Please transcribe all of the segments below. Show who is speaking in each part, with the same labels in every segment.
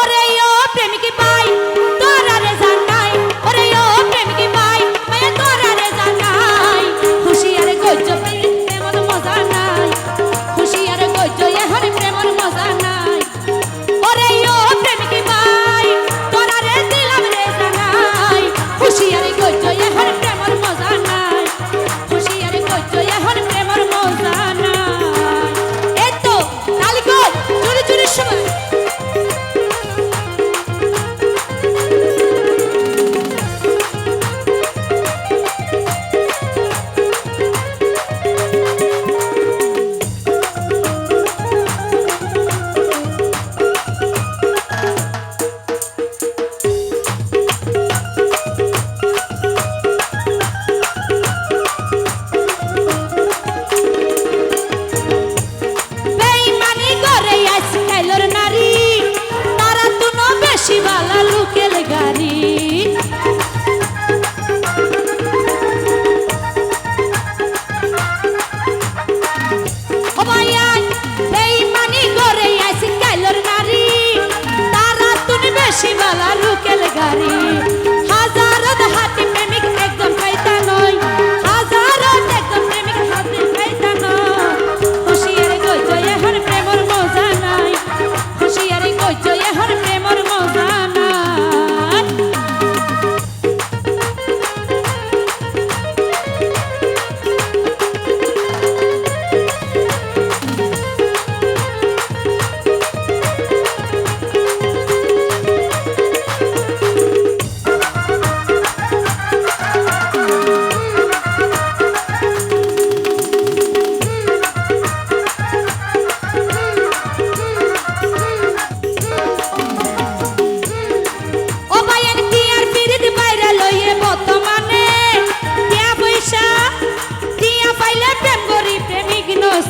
Speaker 1: ওরে ও প্রেমিক ভাই।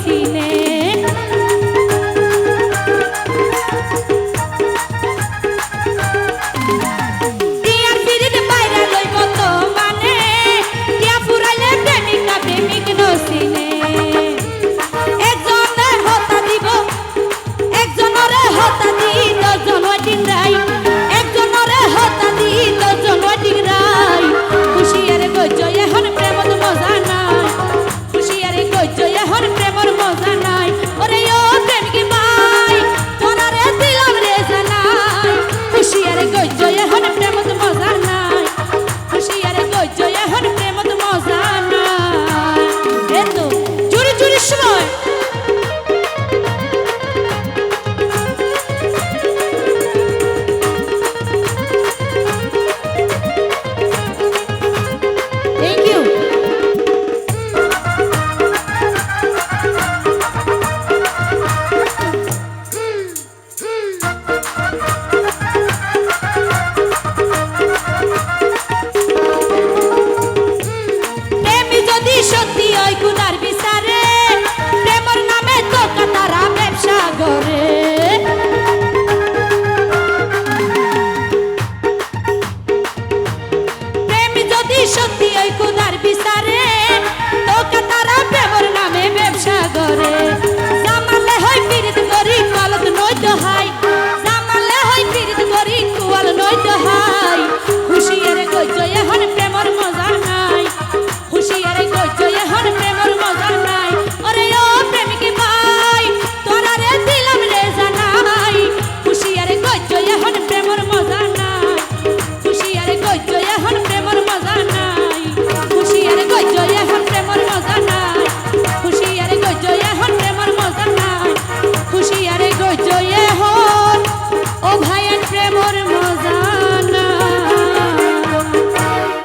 Speaker 1: সিনে